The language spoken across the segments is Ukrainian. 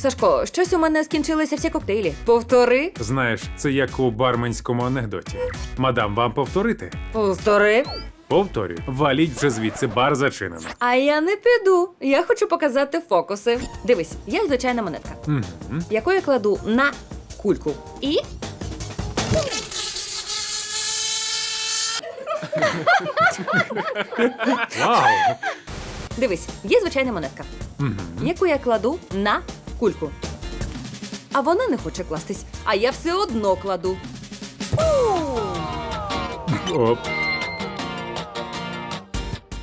Сашко, щось у мене скінчилися всі коктейлі. Повтори, Знаєш, це як у барменському анекдоті. Мадам, вам повторити? повтори. Повторюю, валіть вже звідси, бар зачинено. А я не піду. Я хочу показати фокуси. Дивись, я звичайна монетка, Мгм. яку я кладу на кульку. І. Вау! Дивись, є звичайна монетка, Мгм. яку я кладу на кульку. А вона не хоче кластись, а я все одно кладу. Оп.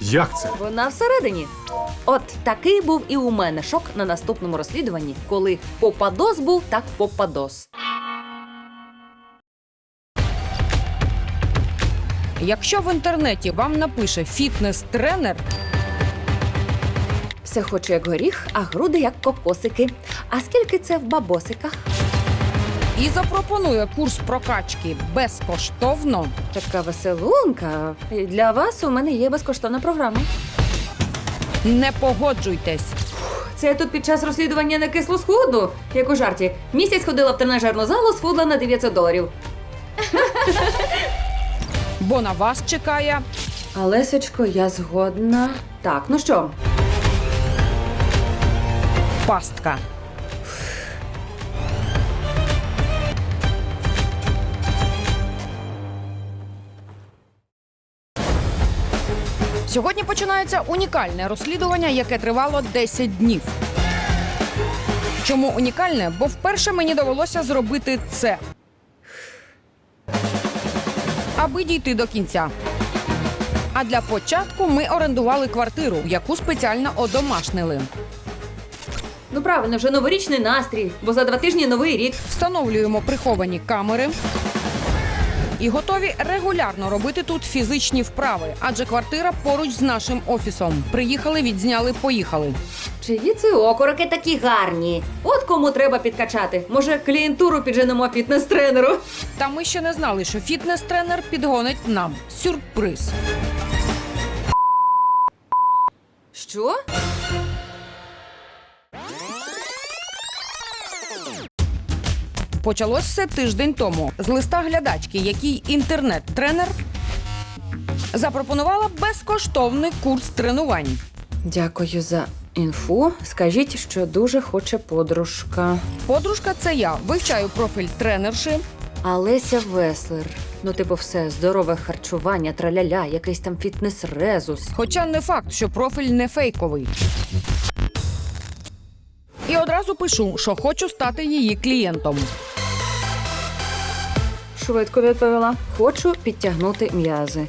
Як це? Вона всередині. От такий був і у мене шок на наступному розслідуванні, коли попадос був так попадос. Якщо в інтернеті вам напише фітнес-тренер, Все хоче як горіх, а груди як кокосики. А скільки це в бабосиках? і запропонує курс прокачки безкоштовно, Така веселунка. І Для вас у мене є безкоштовна програма. не погоджуйтесь. Це я тут під час розслідування на кислу схудну, як у жарті. Місяць ходила в тренажерну залу, схудла на 900 доларів. Бо на вас чекає А Лесечко, я згодна. Так, ну що, пастка. Сьогодні починається унікальне розслідування, яке тривало 10 днів. Чому унікальне? Бо вперше мені довелося зробити це. Аби дійти до кінця. А для початку ми орендували квартиру, яку спеціально одомашнили. Ну правильно, вже новорічний настрій, бо за два тижні новий рік. Встановлюємо приховані камери і готові регулярно робити тут фізичні вправи, адже квартира поруч з нашим офісом. Приїхали, відзняли, поїхали. Чиї це окороки такі гарні? От кому треба підкачати. Може, клієнтуру підженемо фітнес-тренеру. Та ми ще не знали, що фітнес-тренер підгонить нам сюрприз. Що? Почалось все тиждень тому з листа глядачки, який інтернет-тренер запропонувала безкоштовний курс тренувань. Дякую за інфу. Скажіть, що дуже хоче подружка. Подружка, це я вивчаю профіль тренерши. А Леся Веслер. Ну, типу, все, здорове харчування, траляля, якийсь там фітнес-резус. Хоча не факт, що профіль не фейковий. І одразу пишу, що хочу стати її клієнтом. Швидко відповіла. Хочу підтягнути м'язи.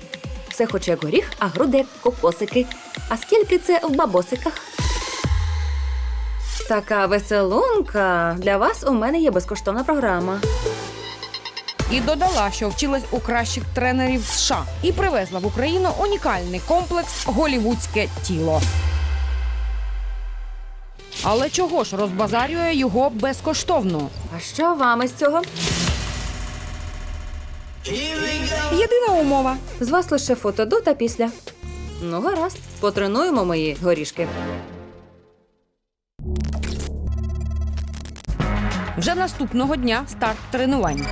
Все хоче як горіх, а груди кокосики. А скільки це в бабосиках? Така веселунка. Для вас у мене є безкоштовна програма. І додала, що вчилась у кращих тренерів США і привезла в Україну унікальний комплекс Голівудське тіло. Але чого ж розбазарює його безкоштовно? А що вам із цього? Єдина умова З вас лише фото до та після. Ну, гаразд, потренуємо мої горішки. вже наступного дня старт тренувань.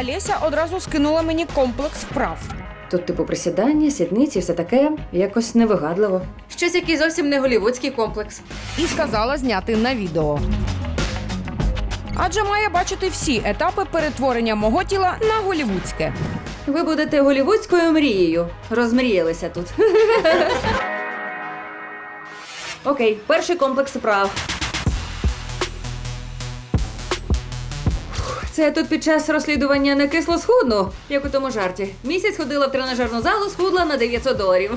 Олеся одразу скинула мені комплекс вправ. Тут, типу, присідання, сідниці, все таке якось невигадливо. Щось який зовсім не голівудський комплекс. і сказала зняти на відео. Адже має бачити всі етапи перетворення мого тіла на голівудське. Ви будете голівудською мрією. Розмріялися тут. Окей, перший комплекс вправ. Це тут під час розслідування на кисло схудну, як у тому жарті. Місяць ходила в тренажерну залу, схудла на 900 доларів.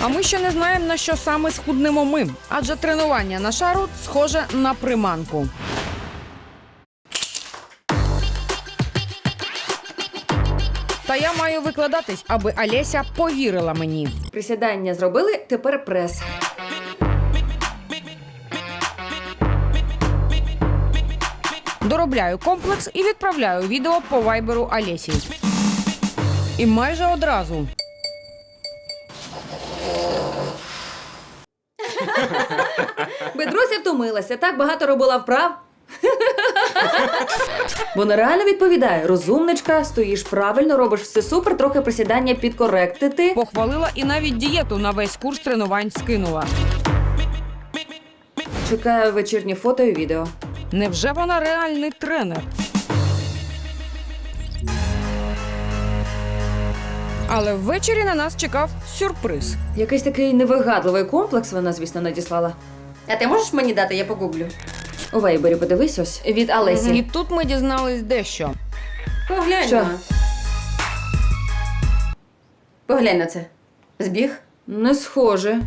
А ми ще не знаємо на що саме схуднемо ми, адже тренування на шару схоже на приманку. Та я маю викладатись, аби Олеся повірила мені. Присідання зробили, тепер прес. Доробляю комплекс і відправляю відео по вайберу Олесі. І майже одразу втомилася, так багато робила вправ. Вона реально відповідає: розумничка, стоїш правильно, робиш все супер, трохи присідання підкоректити. Похвалила і навіть дієту на весь курс тренувань скинула. Чекаю вечірні фото і відео. Невже вона реальний тренер? Але ввечері на нас чекав сюрприз. Якийсь такий невигадливий комплекс вона, звісно, надіслала. А ти можеш мені дати, я погуглю. У Вейбері подивись ось від Алесі. І тут ми дізнались дещо. Поглянь. Що? на. Поглянь на це. Збіг? Не схоже.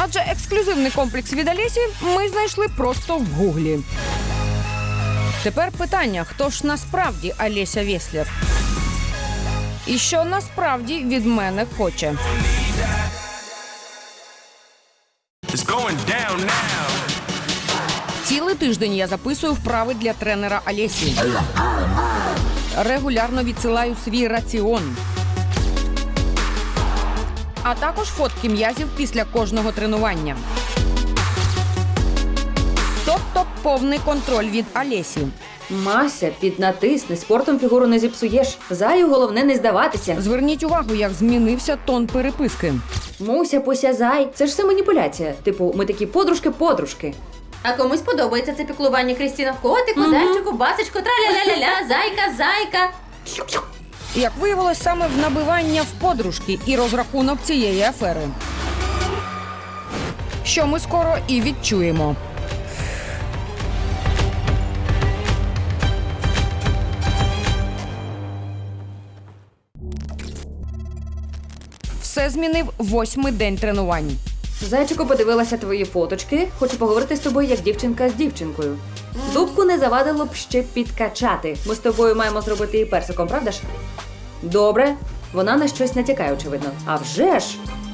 Адже ексклюзивний комплекс від Алісі ми знайшли просто в гуглі. Тепер питання: хто ж насправді Олеся Веслер? І що насправді від мене хоче? Цілий тиждень я записую вправи для тренера Олесі. Регулярно відсилаю свій раціон. А також фотки м'язів після кожного тренування. Тобто повний контроль від Олесі. Мася, піднатисни, спортом фігуру не зіпсуєш. Заю головне не здаватися. Зверніть увагу, як змінився тон переписки. Муся, пуся, зай. Це ж все маніпуляція. Типу, ми такі подружки-подружки. А комусь подобається це піклування Крістіна. Котику, зайчику, басочку, траля-ля-ля-ля, зайка, зайка. Як виявилось, саме в набивання в подружки і розрахунок цієї афери. Що ми скоро і відчуємо. Все змінив восьмий день тренувань. Зайчику подивилася твої фоточки. Хочу поговорити з тобою як дівчинка з дівчинкою. Дубку не завадило б ще підкачати. Ми з тобою маємо зробити її персиком, правда ж? Добре, вона на щось натякає, очевидно. А вже ж!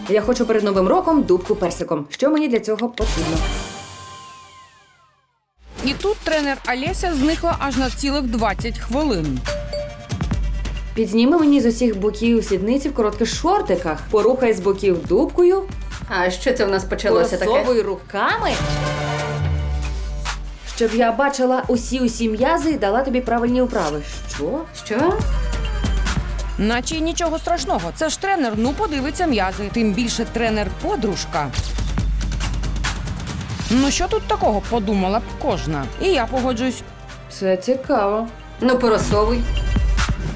Я хочу перед новим роком дубку персиком. Що мені для цього потрібно? І тут тренер Олеся зникла аж на цілих 20 хвилин. Підзніми мені з усіх боків сідниці в коротких шортиках, порухай з боків дубкою, А що це в нас почалося таке? поросовуй руками. Щоб я бачила усі усі м'язи і дала тобі правильні вправи. Що? Що? Наче й нічого страшного. Це ж тренер, ну подивиться м'язи. Тим більше тренер подружка. Ну що тут такого подумала б кожна? І я погоджуюсь, Це цікаво. Ну, поросовуй.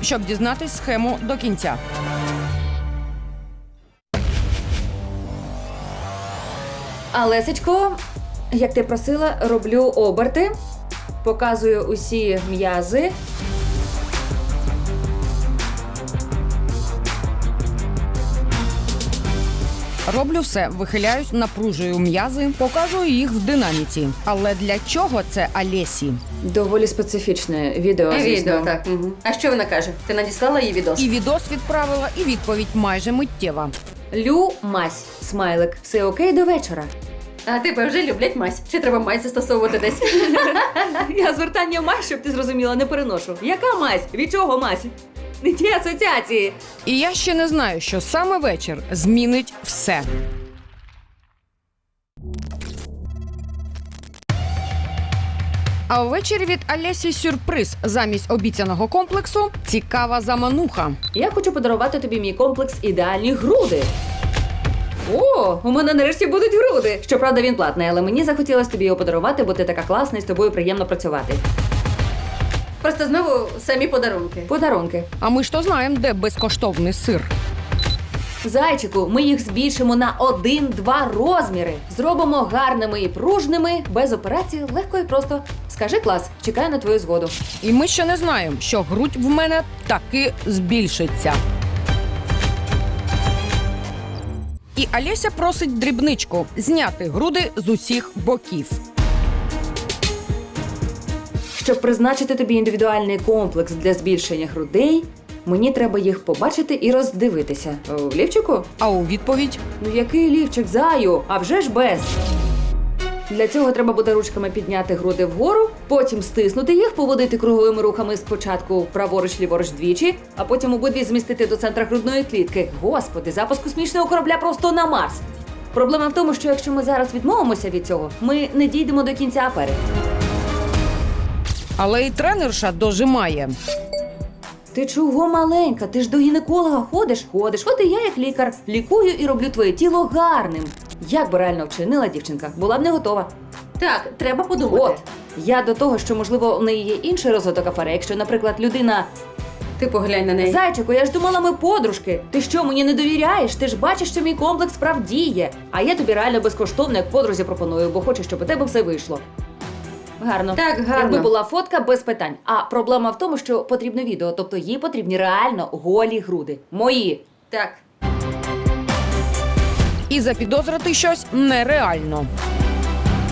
щоб дізнатись схему до кінця. А Лесечко, як ти просила, роблю оберти, показую усі м'язи. Роблю все, вихиляюсь, напружую м'язи, показую їх в динаміці. Але для чого це Олесі? Доволі специфічне відео. звісно. Відео, так. Угу. А що вона каже? Ти надіслала їй відос? І відос відправила, і відповідь майже миттєва. Лю мась, смайлик. Все окей до вечора. А тебе вже люблять мазь. Чи треба мазь застосовувати десь? Я звертання мась, щоб ти зрозуміла, не переношу. Яка мась? Від чого мась? Не ті асоціації. І я ще не знаю, що саме вечір змінить все. А ввечері від Олесі сюрприз замість обіцяного комплексу цікава замануха. Я хочу подарувати тобі мій комплекс ідеальні груди. О, у мене нарешті будуть груди. Щоправда, він платний, але мені захотілося тобі його подарувати, бо ти така класна і з тобою приємно працювати. Просто знову самі подарунки. Подарунки. А ми ж то знаємо, де безкоштовний сир. Зайчику, ми їх збільшимо на один-два розміри. Зробимо гарними і пружними, без операції, легко і просто. Скажи клас, чекаю на твою згоду. І ми ще не знаємо, що грудь в мене таки збільшиться. І Олеся просить дрібничку зняти груди з усіх боків. Щоб призначити тобі індивідуальний комплекс для збільшення грудей, мені треба їх побачити і роздивитися. В лівчику? А у відповідь Ну який лівчик заю? А вже ж без. Для цього треба буде ручками підняти груди вгору, потім стиснути їх, поводити круговими рухами спочатку праворуч, ліворуч двічі, а потім обидві змістити до центра грудної клітки. Господи, запуск космічного корабля просто на Марс. Проблема в тому, що якщо ми зараз відмовимося від цього, ми не дійдемо до кінця афери. Але і тренерша дожимає. Ти чого маленька? Ти ж до гінеколога ходиш? Ходиш. От і я, як лікар, лікую і роблю твоє тіло гарним. Як би реально вчинила дівчинка, була б не готова. Так, треба подумати. От я до того, що можливо у неї є інший розвиток афери. Якщо, наприклад, людина Ти поглянь на неї. Зайчику, я ж думала, ми подружки. Ти що, мені не довіряєш? Ти ж бачиш, що мій комплекс прав діє. А я тобі реально безкоштовно, як подрузі пропоную, бо хочу, щоб у тебе все вийшло. Гарно. Так, гарно. Якби була фотка без питань. А проблема в тому, що потрібне відео, тобто їй потрібні реально голі груди. Мої. Так. І запідозрити щось нереально.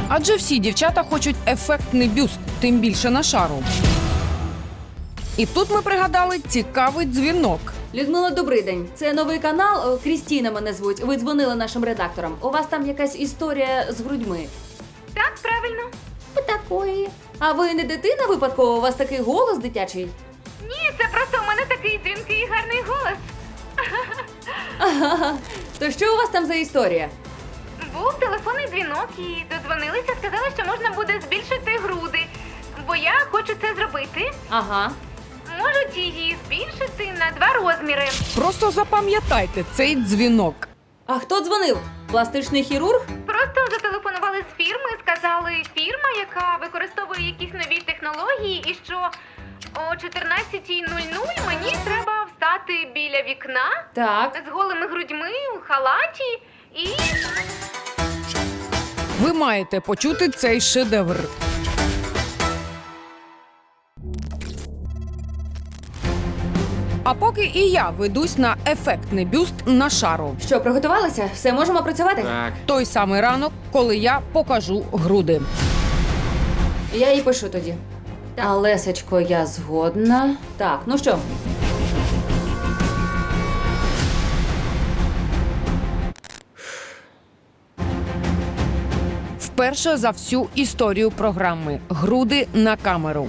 Адже всі дівчата хочуть ефектний бюст, тим більше на шару. І тут ми пригадали цікавий дзвінок. Людмила, добрий день. Це новий канал. Крістіна мене звуть. Ви дзвонили нашим редакторам. У вас там якась історія з грудьми. Так, правильно. Такої. А ви не дитина випадково? У вас такий голос дитячий? Ні, це просто у мене такий дзвінкий і гарний голос. Ага. То що у вас там за історія? Був телефонний дзвінок і додзвонилися, сказали, що можна буде збільшити груди. Бо я хочу це зробити. Ага. Можуть її збільшити на два розміри. Просто запам'ятайте цей дзвінок. А хто дзвонив? Пластичний хірург? Просто зателефонували з фірми, сказали фірма, яка використовує якісь нові технології, і що о 14.00 мені треба встати біля вікна Так. з голими грудьми у халаті і. Ви маєте почути цей шедевр. А поки і я ведусь на ефектний бюст на шару. Що, приготувалися? Все можемо працювати? Так. Той самий ранок, коли я покажу груди. Я їй пишу тоді. А Лесечко, я згодна. Так, ну що? Вперше за всю історію програми груди на камеру.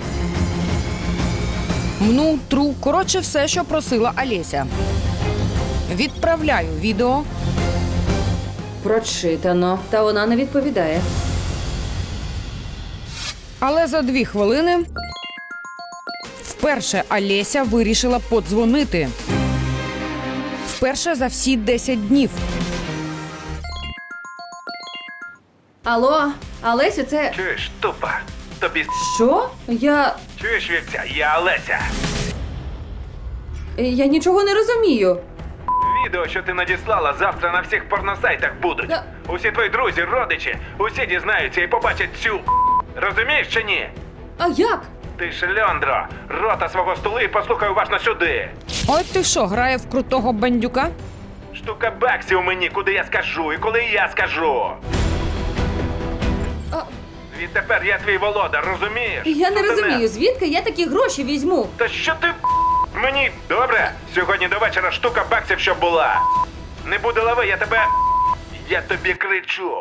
Мну, тру, коротше, все, що просила Олеся. Відправляю відео. Прочитано. Та вона не відповідає. Але за дві хвилини вперше Олеся вирішила подзвонити. Вперше за всі 10 днів. Алло, Алесю, це. Чуєш, тупа? Тобі Що? Я. чуєш вівця? Я Олеся. Я нічого не розумію. Відео, що ти надіслала, завтра на всіх порносайтах будуть. Я- Усі твої друзі, родичі, усі дізнаються і побачать цю. Розумієш чи ні? А як? Ти шльондро, рота свого столу і послухай уважно сюди. Ой, ти що, грає в крутого бандюка? Штука баксів мені, куди я скажу і коли я скажу. Відтепер я твій володар, розумієш? я не ти розумію, звідки я такі гроші візьму. Та що ти мені добре? Сьогодні до вечора штука баксів, щоб була. Не буде лави, я тебе. Я тобі кричу.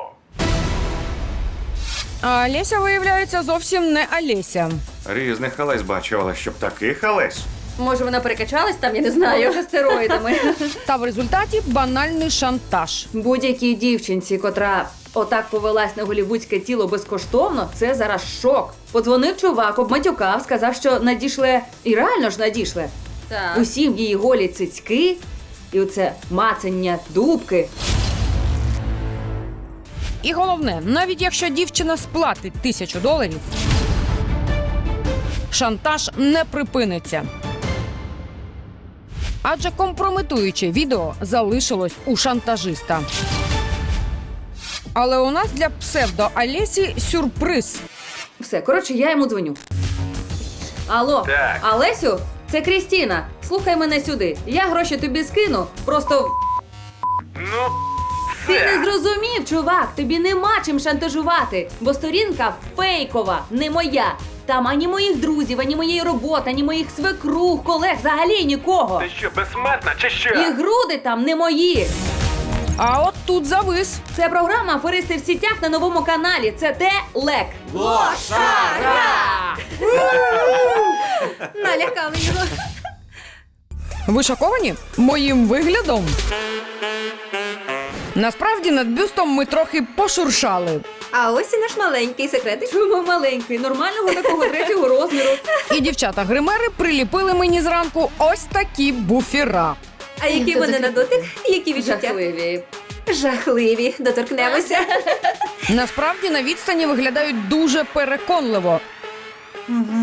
А Олеся, виявляється, зовсім не Олеся. Різних халес бачу, але щоб такий халес. Може, вона перекачалась там, я не знаю. Може, стероїдами. Та в результаті банальний шантаж. Будь-якій дівчинці, котра отак повелась на голівудське тіло безкоштовно, це зараз шок. Подзвонив чувак, обматюкав, сказав, що надійшле, і реально ж надійшле. Так. Усім її голі цицьки, і оце мацання дубки. І головне, навіть якщо дівчина сплатить тисячу доларів, шантаж не припиниться. Адже компрометуюче відео залишилось у шантажиста. Але у нас для псевдо Алесі сюрприз. Все, коротше, я йому дзвоню. Алло, Так. Алесю, це Крістіна. Слухай мене сюди. Я гроші тобі скину. Просто Ну, ти все. не зрозумів, чувак. Тобі нема чим шантажувати, бо сторінка фейкова, не моя. Там ані моїх друзів, ані моєї роботи, ані моїх свекрух, колег, взагалі нікого. Ти що, безсмертна чи що? І груди там не мої. А от тут завис. Це програма Аферисти в сітях на новому каналі. Це те лек. Налякали його. Ви шоковані моїм виглядом? Насправді над бюстом ми трохи пошуршали. А ось і наш маленький секретик. Чому маленький, нормального такого третього розміру. І дівчата-гримери приліпили мені зранку ось такі буфера. А які вони на дотик? Які відчуття? Жахливі. Жахливі. Доторкнемося. Насправді на відстані виглядають дуже переконливо.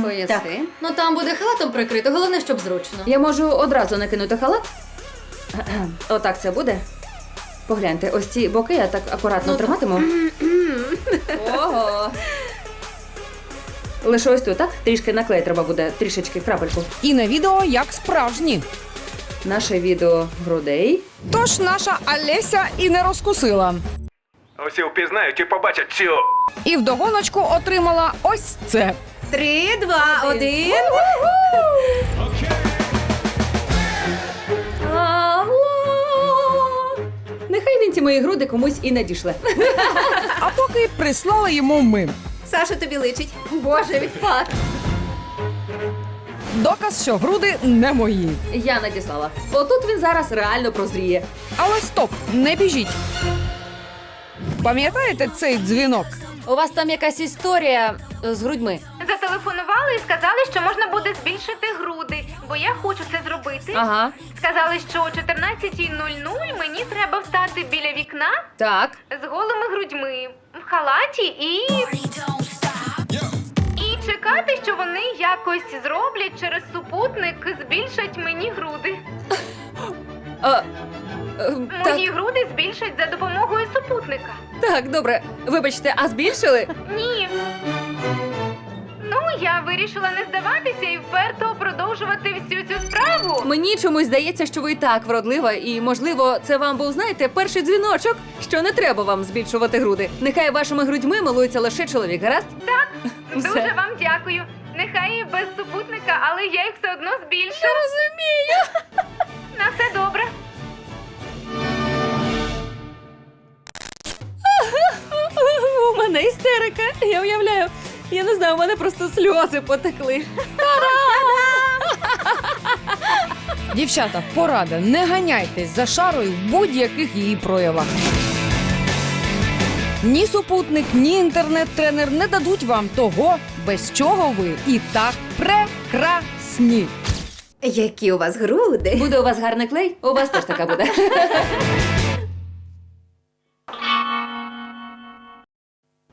Пояси. Ну там буде халатом прикрито, головне, щоб зручно. Я можу одразу накинути халат. Отак це буде. Погляньте, ось ці боки я так акуратно триматиму. Ого. Лише ось тут, так? Трішки наклей треба буде, трішечки крапельку. І на відео як справжні. Наше відео грудей. Тож наша Олеся і не розкусила. Усі впізнають і побачать цю. І вдогоночку отримала ось це. Три, два, один. Нехай він ці мої груди комусь і надішле. А поки прислали йому ми. Саша тобі личить. Боже, відпад. Доказ, що груди не мої. Я надіслала. Отут він зараз реально прозріє. Але стоп, не біжіть. Пам'ятаєте цей дзвінок? У вас там якась історія з грудьми. Зателефонували і сказали, що можна буде збільшити груди, бо я хочу це зробити. Ага, Сказали, що о 14.00 мені треба встати біля вікна так. з голими грудьми в халаті і. Чекати, що вони якось зроблять через супутник, збільшать мені груди. А, е, так, Мої груди збільшать за допомогою супутника. так, добре. Вибачте, а збільшили? Ні. Ну, я вирішила не здаватися і вперто продовжувати всю цю справу. Мені чомусь здається, що ви і так вродлива, і можливо, це вам був, знаєте, перший дзвіночок, що не треба вам збільшувати груди. Нехай вашими грудьми милується лише чоловік, гаразд? Так, Все. дуже вам дякую. Нехай і без супутника, але я їх все одно збільшу. Я розумію. На все добре. У мене істерика. Я уявляю. Я не знаю, у мене просто сльози потекли. Дівчата, порада, не ганяйтесь за шарою в будь-яких її проявах. Ні супутник, ні інтернет-тренер не дадуть вам того, без чого ви і так прекрасні. Які у вас груди? Буде у вас гарний клей? У вас теж така буде.